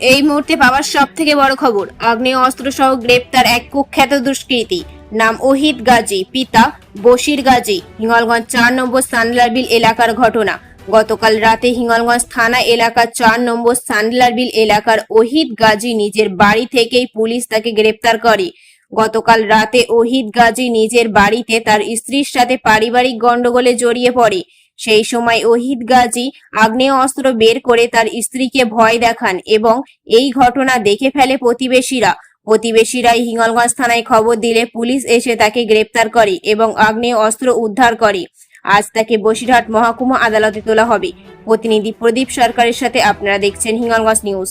এই মুহূর্তে পাওয়ার সব থেকে বড় খবর, আগ্নেয় অস্ত্র সহ গ্রেপ্তার এক কুখ্যাত দুষ্কৃতী। নাম ওহিদ গাজী, পিতা বশির গাজী, হিঙ্গলগঞ্জ চার নম্বর সান্ডলারবিল এলাকার ঘটনা। গতকাল রাতে হিঙ্গলগঞ্জ থানা এলাকার চার নম্বর সান্ডলারবিল এলাকার ওহিদ গাজী নিজের বাড়ি থেকেই পুলিশ তাকে গ্রেপ্তার করে। গতকাল রাতে ওহিদ গাজী নিজের বাড়িতে তার স্ত্রীর সাথে পারিবারিক গন্ডগোলে জড়িয়ে পড়ে। সেই সময় ওহিদ গাজী আগ্নেয় অস্ত্র বের করে তার স্ত্রীকে ভয় দেখান এবং এই ঘটনা দেখে ফেলে প্রতিবেশীরা। প্রতিবেশীরাই হিঙ্গলগঞ্জ থানায় খবর দিলে পুলিশ এসে তাকে গ্রেপ্তার করে এবং আগ্নেয় অস্ত্র উদ্ধার করে। আজ তাকে বসিরহাট মহকুমা আদালতে তোলা হবে। প্রতিনিধি প্রদীপ সরকারের সাথে আপনারা দেখছেন হিঙ্গলগঞ্জ নিউজ।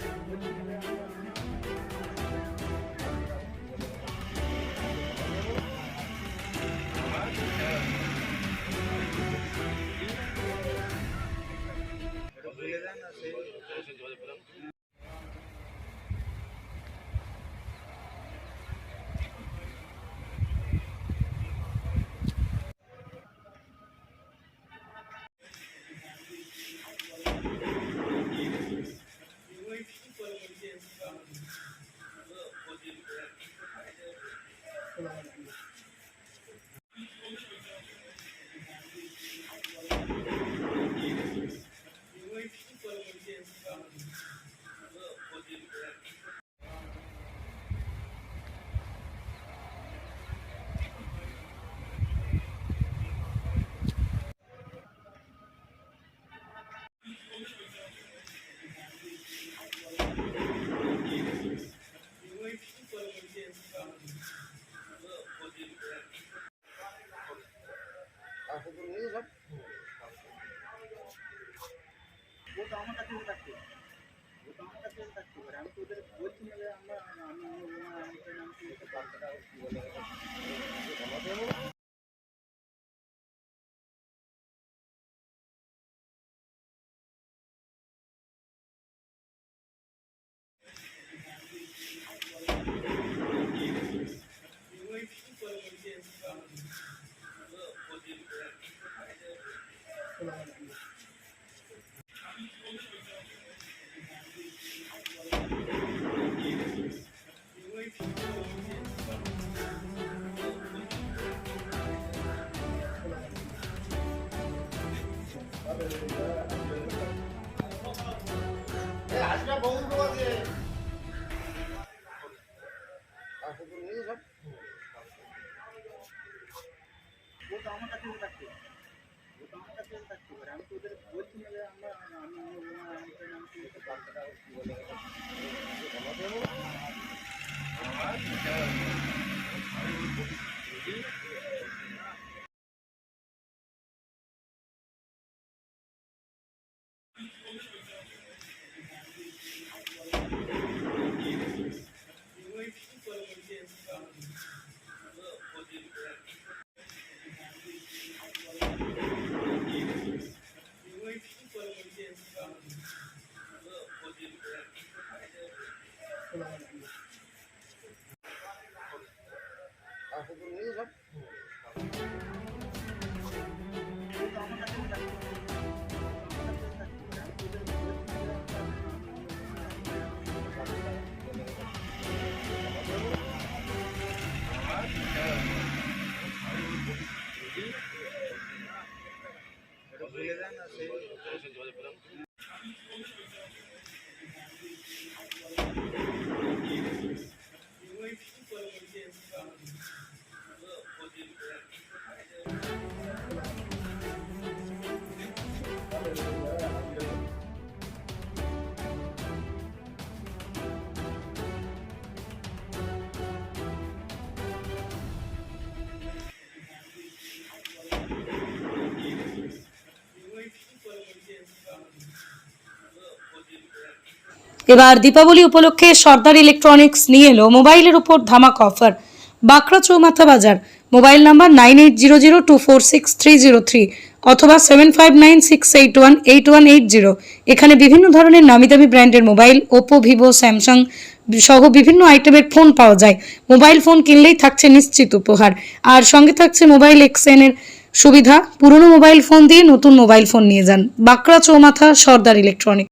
ও তো আমার কাছে থাকতো ও তো আমার কাছে থাকতো এবার আমি তো ওদের বলছি না যে আমরা আমি আমি আমি আমি তো ওদের বলছি না যে আমরা আমি আমি আমি আমি কি ¿Qué te? এবার দীপাবলি উপলক্ষে সর্দার ইলেকট্রনিক্স নিয়ে এলো মোবাইলের উপর ধামাক অফার। বাঁকড়া চৌমাথা বাজার, mobile number nine eight zero zero two four six three zero three অথবা seven five nine six eight one eight one eight zero. এখানে বিভিন্ন ধরনের নামি দামি ব্র্যান্ডের মোবাইল, ওপো, ভিভো, স্যামসাং সহ বিভিন্ন আইটেমের ফোন পাওয়া যায়। মোবাইল ফোন কিনলেই থাকছে নিশ্চিত উপহার। আর সঙ্গে থাকছে মোবাইল এক্সচেঞ্জের সুবিধা। পুরনো মোবাইল ফোন দিয়ে নতুন মোবাইল ফোন নিয়ে যান। বাঁকড়া চৌমাথা সর্দার ইলেকট্রনিক